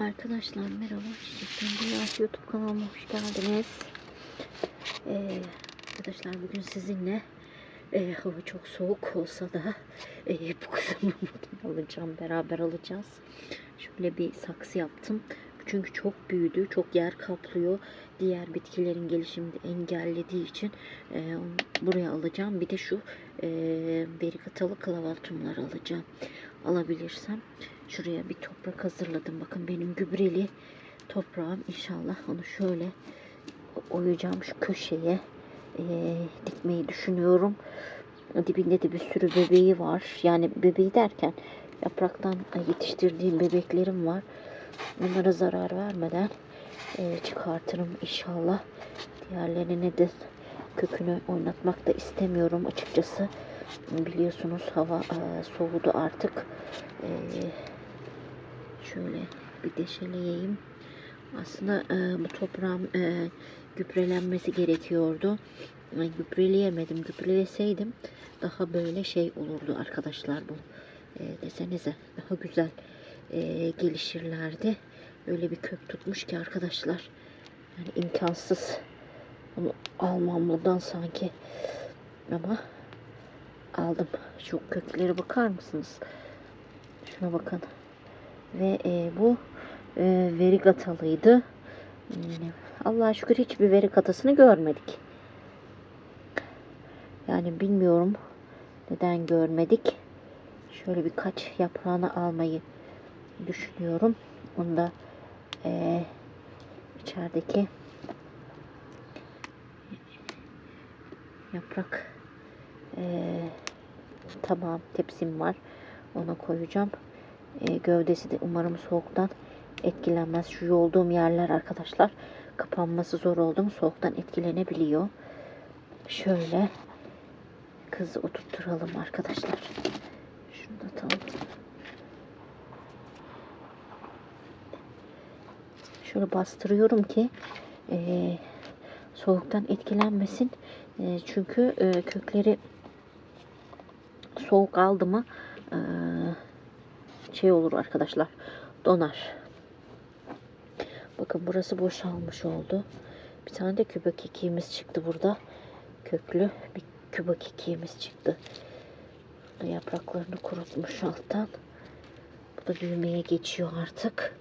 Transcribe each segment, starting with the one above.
Arkadaşlar merhaba. Çiçekten YouTube kanalıma hoş geldiniz. Ee, arkadaşlar bugün sizinle e, hava çok soğuk olsa da e, bu kızımı alacağım. Beraber alacağız. Şöyle bir saksı yaptım. Çünkü çok büyüdü. Çok yer kaplıyor. Diğer bitkilerin gelişimini engellediği için e, buraya alacağım. Bir de şu e, verikatalı klavatumları alacağım. Alabilirsem. Şuraya bir toprak hazırladım. Bakın benim gübreli toprağım. İnşallah onu şöyle oyacağım şu köşeye eee, dikmeyi düşünüyorum. Dibinde de bir sürü bebeği var. Yani bebeği derken yapraktan yetiştirdiğim bebeklerim var. Onlara zarar vermeden eee, çıkartırım inşallah. Diğerlerine de kökünü oynatmak da istemiyorum açıkçası. Biliyorsunuz hava eee, soğudu artık. Eee, şöyle bir deşeleyeyim. Aslında e, bu toprağın e, gübrelenmesi gerekiyordu. E, gübreleyemedim. Gübreleseydim daha böyle şey olurdu arkadaşlar bu. E, desenize daha güzel e, gelişirlerdi. Öyle bir kök tutmuş ki arkadaşlar. Yani imkansız. Bunu almam buradan sanki. Ama aldım. Şu köklere bakar mısınız? Şuna bakın. Ve e, bu e, verigatalıydı. Yani Allah'a şükür hiçbir verigatasını görmedik. Yani bilmiyorum neden görmedik. Şöyle birkaç yaprağını almayı düşünüyorum. Onu da e, içerideki yaprak e, tabağım, tepsim var. Ona koyacağım. E, gövdesi de umarım soğuktan etkilenmez. Şu olduğum yerler arkadaşlar kapanması zor oldu mu soğuktan etkilenebiliyor. Şöyle kızı oturtturalım arkadaşlar. Şunu da tam şöyle bastırıyorum ki e, soğuktan etkilenmesin. E, çünkü e, kökleri soğuk aldı mı şey olur arkadaşlar donar. Bakın burası boşalmış oldu. Bir tane de küba kekiğimiz çıktı burada. Köklü bir küba kekiğimiz çıktı. Yapraklarını kurutmuş alttan. Bu da büyümeye geçiyor artık.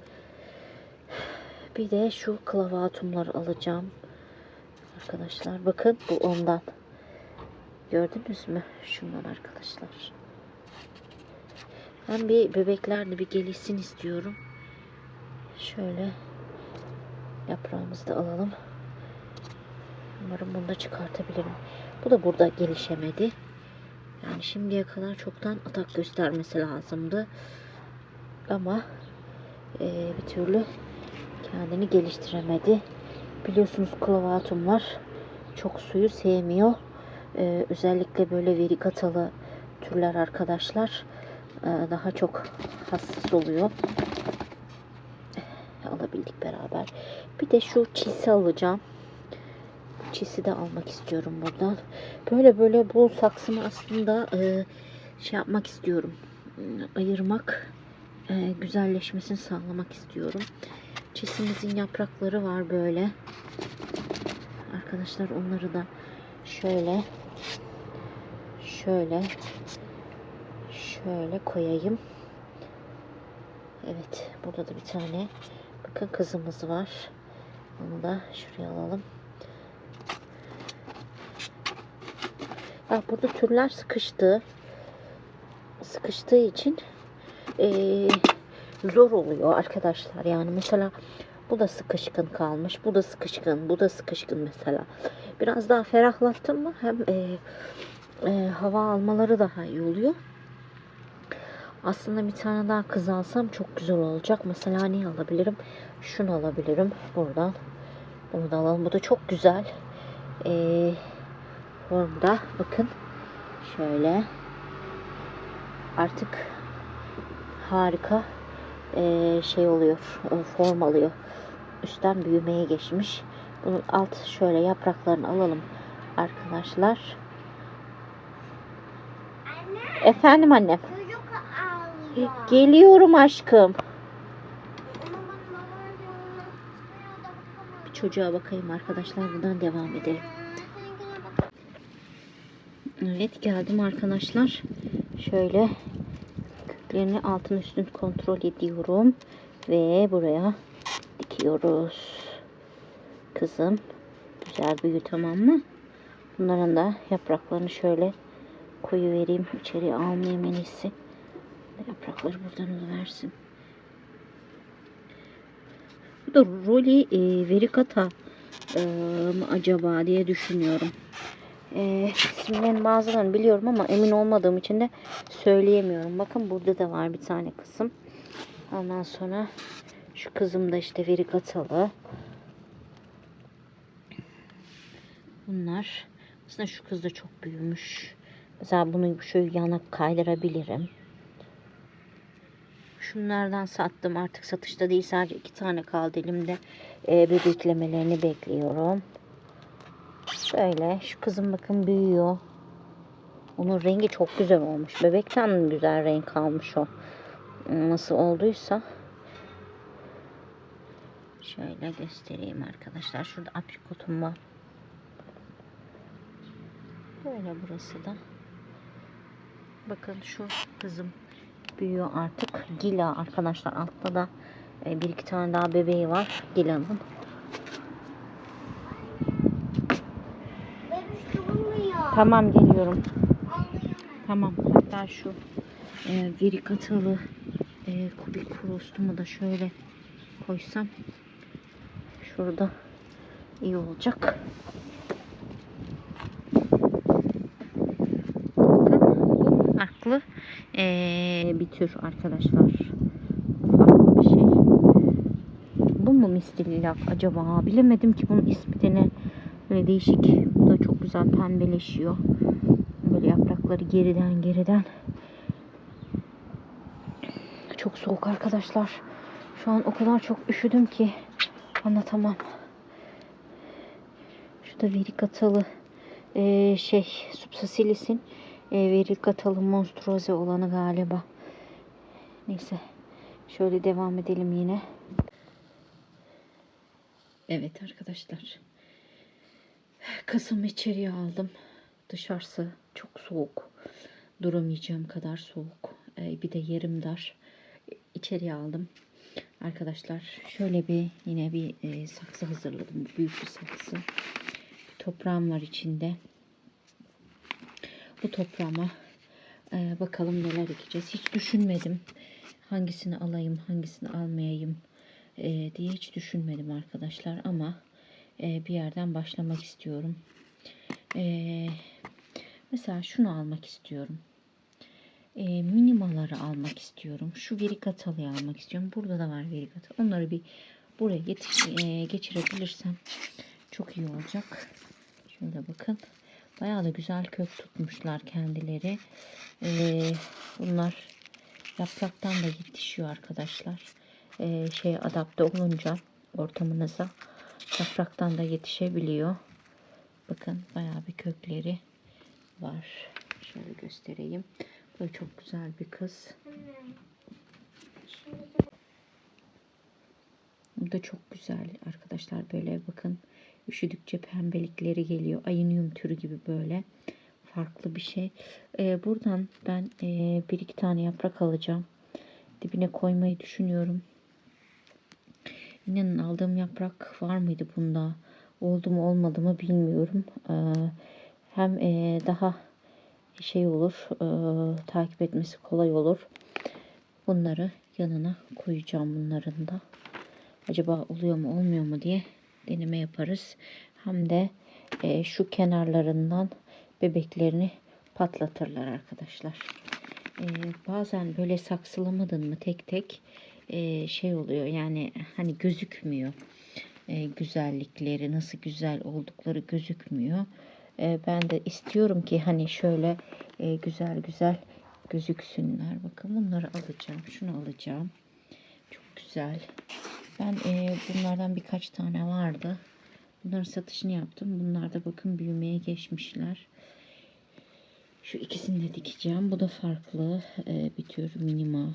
Bir de şu klavatumları alacağım. Arkadaşlar bakın bu ondan. Gördünüz mü? Şundan arkadaşlar. Ben bir bebekler de bir gelişsin istiyorum. Şöyle yaprağımızı da alalım. Umarım bunu da çıkartabilirim. Bu da burada gelişemedi. Yani şimdiye kadar çoktan atak göstermesi lazımdı. Ama e, bir türlü kendini geliştiremedi. Biliyorsunuz klavatumlar çok suyu sevmiyor. E, özellikle böyle verikatalı türler arkadaşlar e, daha çok hassas oluyor. Alabildik beraber. Bir de şu çisi alacağım. Çisi de almak istiyorum buradan. Böyle böyle bol saksımı aslında e, şey yapmak istiyorum. Ayırmak, e, güzelleşmesini sağlamak istiyorum. Çisimizin yaprakları var böyle. Arkadaşlar onları da şöyle şöyle şöyle koyayım. Evet, burada da bir tane bakın kızımız var. Onu da şuraya alalım. Bak burada türler sıkıştı. Sıkıştığı için eee, zor oluyor arkadaşlar. Yani mesela bu da sıkışkın kalmış. Bu da sıkışkın. Bu da sıkışkın mesela. Biraz daha ferahlattım mı hem eee, eee, hava almaları daha iyi oluyor. Aslında bir tane daha kız alsam çok güzel olacak. Mesela neyi alabilirim? Şunu alabilirim buradan. Bunu da alalım. Bu da çok güzel. Ee, formda. Bakın. Şöyle. Artık harika ee, şey oluyor. e, Form alıyor. Üstten büyümeye geçmiş. Bunun alt şöyle yapraklarını alalım arkadaşlar. Anne Efendim annem. Geliyorum aşkım. Bana çocuğa bakayım arkadaşlar. Buradan devam edelim. Evet geldim arkadaşlar. Şöyle köklerini altın üstün kontrol ediyorum. Ve buraya dikiyoruz. Kızım. Güzel büyü tamam mı? Bunların da yapraklarını şöyle koyu vereyim. İçeriye almayayım en iyisi. Yaprakları buradan versin. Bu da Rolly e, Vericata e, acaba diye düşünüyorum. E, isimlerin bazılarını biliyorum ama emin olmadığım için de söyleyemiyorum. Bakın burada da var bir tane kızım. Ondan sonra şu kızım da işte Vericatalı. Bunlar. Aslında şu kız da çok büyümüş. Mesela bunu şöyle yana kaydırabilirim. Şunlardan sattım. Artık satışta değil. Sadece iki tane kaldı elimde. Ee, bebeklemelerini bekliyorum. Şöyle. Şu kızım bakın büyüyor. Onun rengi çok güzel olmuş. Bebekten güzel renk almış o. Nasıl olduysa. Şöyle göstereyim arkadaşlar. Şurada aprikotum var. Böyle burası da. Bakın şu kızım büyüyor artık. Gila arkadaşlar altta da e, bir iki tane daha bebeği var Gila'nın. Tamam geliyorum. Tamam hatta şu e, verikatalı e, kubik krostumu da şöyle koysam şurada iyi olacak. Bakın farklı e, bir tür arkadaşlar. Farklı bir şey. Bu mu mistillak acaba? Bilemedim ki bunun ismi de ne. Böyle değişik. Bu da çok güzel pembeleşiyor. Böyle yaprakları geriden geriden. Çok soğuk arkadaşlar. Şu an o kadar çok üşüdüm ki anlatamam. Şurada verikatalı eee şey subsasilisin e, verikatalı monstruoze olanı galiba. Neyse. Şöyle devam edelim yine. Evet arkadaşlar. Kasımı içeriye aldım. Dışarısı çok soğuk. Duramayacağım kadar soğuk. Ee, bir de yerim dar. İçeriye aldım. Arkadaşlar şöyle bir yine bir e, saksı hazırladım. Büyük bir saksı. Toprağım var içinde. Bu toprağıma e, bakalım neler ekeceğiz. Hiç düşünmedim. Hangisini alayım, hangisini almayayım e, diye hiç düşünmedim arkadaşlar. Ama e, bir yerden başlamak istiyorum. E, mesela şunu almak istiyorum. E, minimaları almak istiyorum. Şu verikatalıyı almak istiyorum. Burada da var verikata. Onları bir buraya yetiş, geçirebilirsem çok iyi olacak. Şöyle bakın. Bayağı da güzel kök tutmuşlar kendileri. Bunlar yapraktan da yetişiyor arkadaşlar. Şey adapte olunca ortamınıza yapraktan da yetişebiliyor. Bakın bayağı bir kökleri var. Şöyle göstereyim. Da çok güzel bir kız. Bu da çok güzel arkadaşlar. Böyle bakın üşüdükçe pembelikleri geliyor. Ayinium türü gibi böyle. Farklı bir şey. Ee, buradan ben e, bir iki tane yaprak alacağım. Dibine koymayı düşünüyorum. İnanın aldığım yaprak var mıydı bunda? Oldu mu olmadı mı bilmiyorum. Ee, hem e, daha şey olur, e, takip etmesi kolay olur. Bunları yanına koyacağım bunların da. Acaba oluyor mu olmuyor mu diye deneme yaparız. Hem de e, şu kenarlarından bebeklerini patlatırlar arkadaşlar. Bazen böyle saksılamadın mı tek tek e, şey oluyor yani hani gözükmüyor e, güzellikleri nasıl güzel oldukları gözükmüyor. E, ben de istiyorum ki hani şöyle e, güzel güzel gözüksünler. Bakın bunları alacağım. Şunu alacağım. Çok güzel. Ben e, bunlardan birkaç tane vardı. Bunların satışını yaptım. Bunlar da bakın büyümeye geçmişler. Şu ikisini de dikeceğim. Bu da farklı e, bir tür minima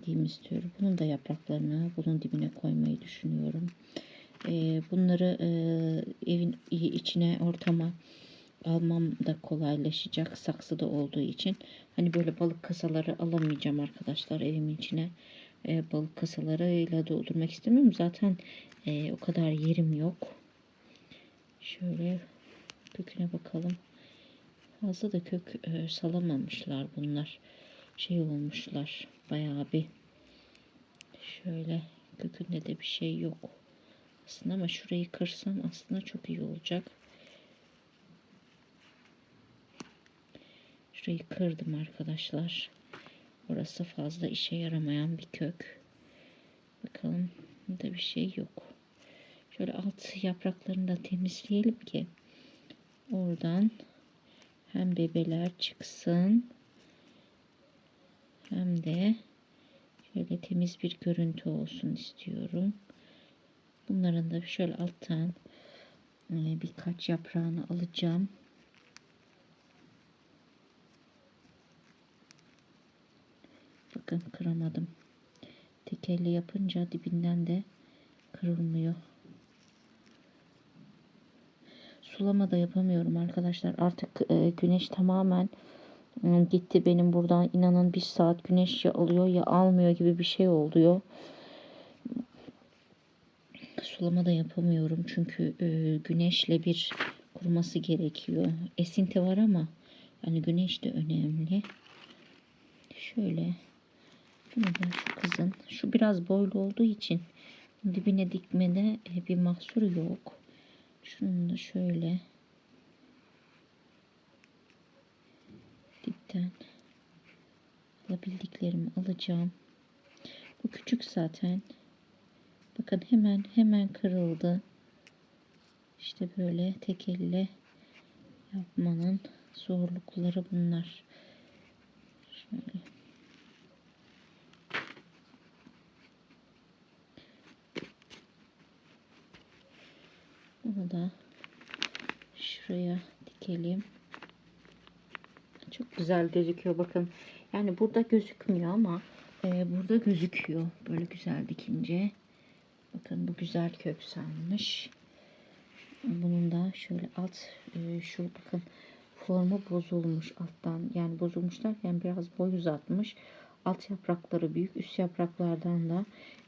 dediğimiz tür. Bunun da yapraklarını bunun dibine koymayı düşünüyorum. e, bunları e, evin içine ortama almam da kolaylaşacak saksıda olduğu için. Hani böyle balık kasaları alamayacağım arkadaşlar evimin içine. E, balık kasalarıyla doldurmak istemiyorum. Zaten e, o kadar yerim yok. Şöyle köküne bakalım. Fazla da kök e, salamamışlar bunlar. Şey olmuşlar. Bayağı bir şöyle kökünde de bir şey yok. Aslında ama şurayı kırsam aslında çok iyi olacak. Şurayı kırdım arkadaşlar. Orası fazla işe yaramayan bir kök. Bakalım burada bir şey yok. Şöyle alt yapraklarını da temizleyelim ki oradan hem bebeler çıksın hem de şöyle temiz bir görüntü olsun istiyorum. Bunların da şöyle alttan e, birkaç yaprağını alacağım. Bakın kıramadım. Tekerle yapınca dibinden de kırılmıyor. Sulama da yapamıyorum arkadaşlar. Artık e, güneş tamamen gitti benim buradan. inanın bir saat güneş ya alıyor ya almıyor gibi bir şey oluyor. Sulama da yapamıyorum çünkü e, güneşle bir kuruması gerekiyor. Esinti var ama yani güneş de önemli. Şöyle bunu da şu kızın şu biraz boylu olduğu için dibine dikmede e, bir mahsur yok. Şunu da şöyle dipten alabildiklerimi alacağım. Bu küçük zaten. Bakın hemen hemen kırıldı. İşte böyle tek elle yapmanın zorlukları bunlar. Şöyle. Bunu da şuraya dikelim. Güzel gözüküyor bakın. Yani burada gözükmüyor ama e, burada gözüküyor. Böyle güzel dikince. Bakın bu güzel kök salmış. Bunun da şöyle alt e, şu bakın formu bozulmuş alttan. Yani bozulmuş derken biraz boy uzatmış. Alt yaprakları büyük. Üst yapraklardan da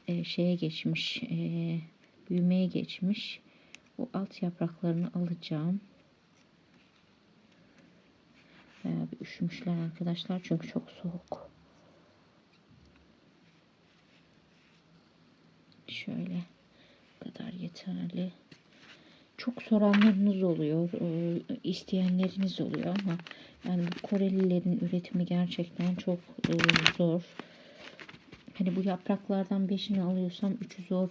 e, şeye geçmiş. E, büyümeye geçmiş. Bu alt yapraklarını alacağım. Bayağı bir üşümüşler arkadaşlar. Çünkü çok soğuk. Şöyle kadar yeterli. Çok soranlarınız oluyor, e, isteyenleriniz oluyor ama yani bu Korelilerin üretimi gerçekten çok e, zor. Hani bu yapraklardan beşini alıyorsam üçü zor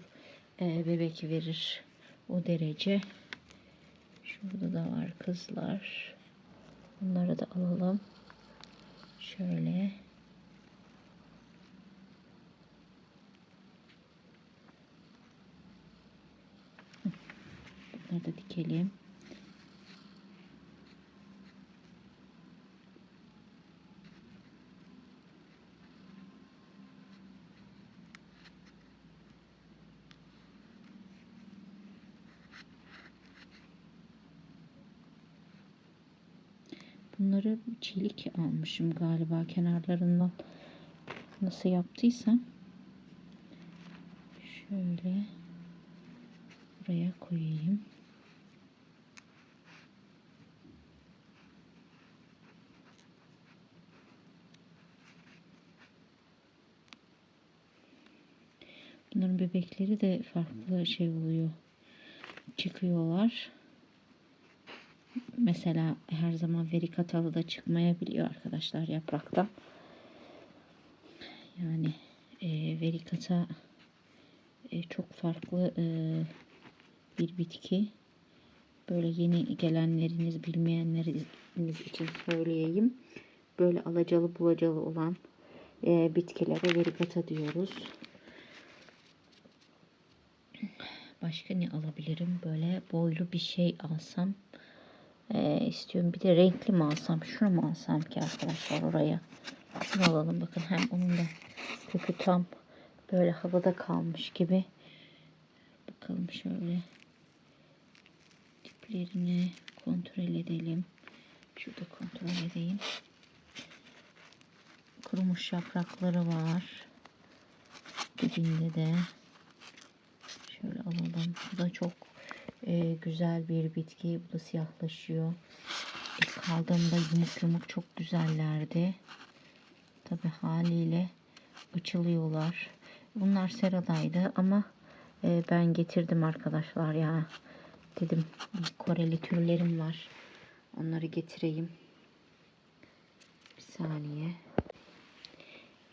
e, bebek verir. O derece. Şurada da var kızlar. Bunları da alalım. Şöyle. Bunları da dikelim. Bunları çelik almışım galiba kenarlarından. Nasıl yaptıysam. Şöyle buraya koyayım. Bunların bebekleri de farklı şey oluyor. Çıkıyorlar. Mesela her zaman verikatalı da çıkmayabiliyor arkadaşlar yaprakta. Yani e, verikata e, çok farklı e, bir bitki. Böyle yeni gelenleriniz bilmeyenleriniz için söyleyeyim. Böyle alacalı bulacalı olan e, bitkilere verikata diyoruz. Başka ne alabilirim? Böyle boylu bir şey alsam e, istiyorum. Bir de renkli mi alsam? Şunu mu alsam ki arkadaşlar oraya? Şunu alalım. Bakın hem onun da kökü tam böyle havada kalmış gibi. Bakalım şöyle. Diplerini kontrol edelim. Şurada kontrol edeyim. Kurumuş yaprakları var. Dibinde de. Şöyle alalım. Bu da çok e, güzel bir bitki. Bu da siyahlaşıyor. İlk aldığımda yumuk yumuk çok güzellerdi. Tabi haliyle açılıyorlar. Bunlar seradaydı ama e, ben getirdim arkadaşlar ya. Dedim Koreli türlerim var. Onları getireyim. Bir saniye.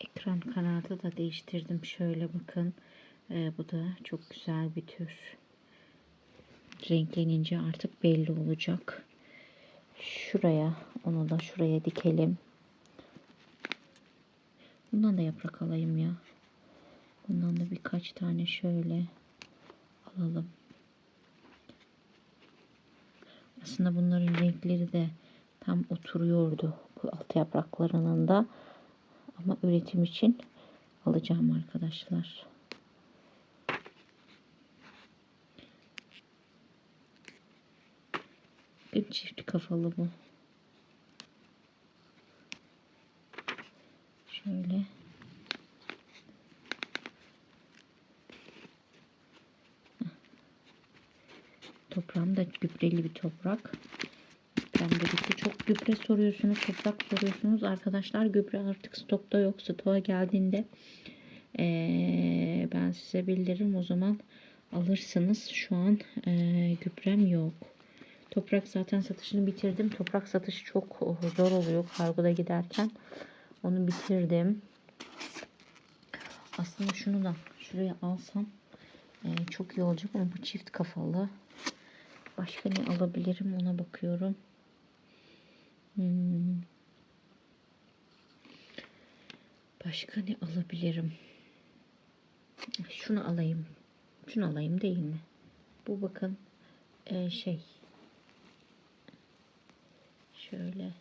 Ekran karardı da değiştirdim. Şöyle bakın. E, bu da çok güzel bir tür. Renklenince artık belli olacak. Şuraya onu da şuraya dikelim. Bundan da yaprak alayım ya. Bundan da birkaç tane şöyle alalım. Aslında bunların renkleri de tam oturuyordu bu alt yapraklarının da. Ama üretim için alacağım arkadaşlar. Bir çift kafalı bu. Şöyle. Toprağım da gübreli bir toprak. Ben de bitti. Çok gübre soruyorsunuz, toprak soruyorsunuz. Arkadaşlar gübre artık stokta yok. Stoğa geldiğinde eee, ben size bildiririm. O zaman alırsınız. Şu an eee, gübrem yok. Toprak zaten satışını bitirdim. Toprak satışı çok zor oluyor kargoda giderken. Onu bitirdim. Aslında şunu da şuraya alsam eee, çok iyi olacak ama bu çift kafalı. Başka ne alabilirim ona bakıyorum. Hmm. Başka ne alabilirim? Şunu alayım. Şunu alayım değil mi? Bu bakın eee, şey. Şöyle.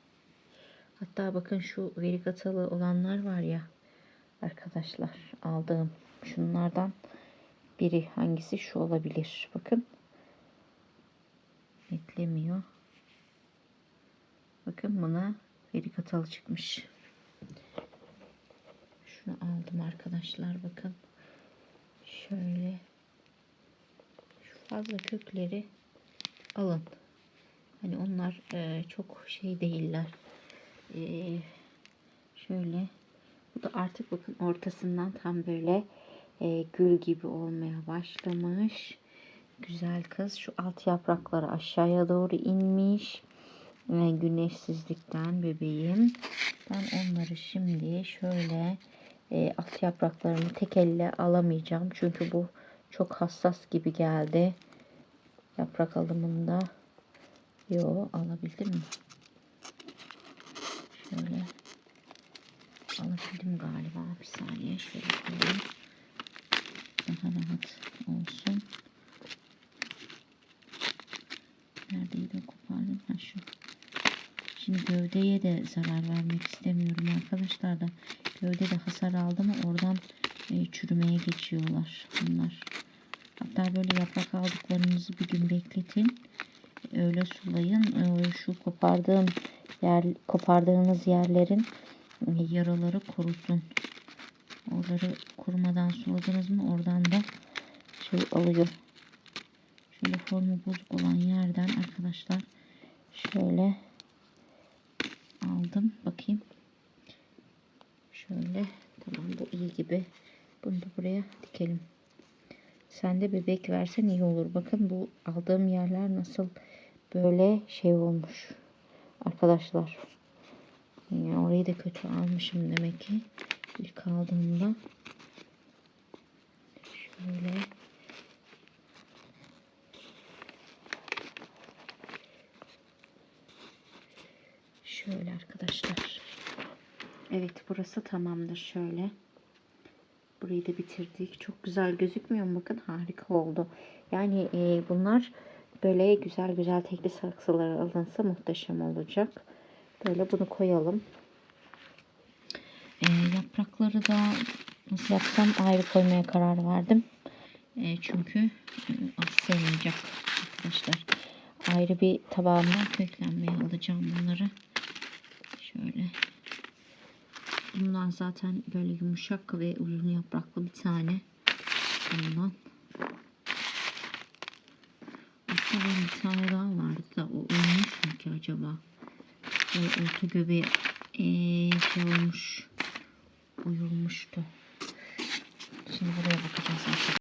Hatta bakın şu verigatalı olanlar var ya arkadaşlar aldığım şunlardan biri hangisi şu olabilir. Bakın netlemiyor. Bakın buna verigatalı çıkmış. Şunu aldım arkadaşlar bakın. Şöyle şu fazla kökleri alın. Hani onlar e, çok şey değiller. E, şöyle bu da artık bakın ortasından tam böyle e, gül gibi olmaya başlamış. Güzel kız. Şu alt yaprakları aşağıya doğru inmiş. E, güneşsizlikten bebeğim. Ben onları şimdi şöyle e, alt yapraklarını tek elle alamayacağım. Çünkü bu çok hassas gibi geldi. Yaprak alımında. Yo alabildim mi? Şöyle alabildim galiba. Bir saniye şöyle koyayım. Daha rahat olsun. Neredeydi kopardım? Ha şu. Şimdi gövdeye de zarar vermek istemiyorum arkadaşlar da. Gövde de hasar aldı mı oradan e, çürümeye geçiyorlar bunlar. Hatta böyle yaprak aldıklarınızı bir gün bekletin. Öyle sulayın. E, şu kopardığım yer, kopardığınız yerlerin e, yaraları kurusun. Oraları kurumadan suladınız mı oradan da şey alıyor. Şöyle formu bozuk olan yerden arkadaşlar şöyle aldım. Bakayım. Şöyle. Tamam bu iyi gibi. Bunu da buraya dikelim. Sen de bebek versen iyi olur. Bakın bu aldığım yerler nasıl böyle şey olmuş. Arkadaşlar. Yani orayı da kötü almışım demek ki. İlk aldığımda. Şöyle. Şöyle arkadaşlar. Evet burası tamamdır şöyle. Burayı da bitirdik. Çok güzel gözükmüyor mu? Bakın harika oldu. Yani e, bunlar böyle güzel güzel tekli saksılara alınsa muhteşem olacak. Böyle bunu koyalım. E, yaprakları da nasıl yapsam ayrı koymaya karar verdim. E, çünkü az sevmeyecek arkadaşlar. Ayrı bir tabağımdan köklenmeye alacağım bunları. Şöyle. Bundan zaten böyle yumuşak ve uzun yapraklı bir tane. Bundan. Benim bir tane daha vardı da o ölmüş mü ki acaba? Böyle orta göbeği eee, şey olmuş. Uyulmuştu. Şimdi buraya bakacağız.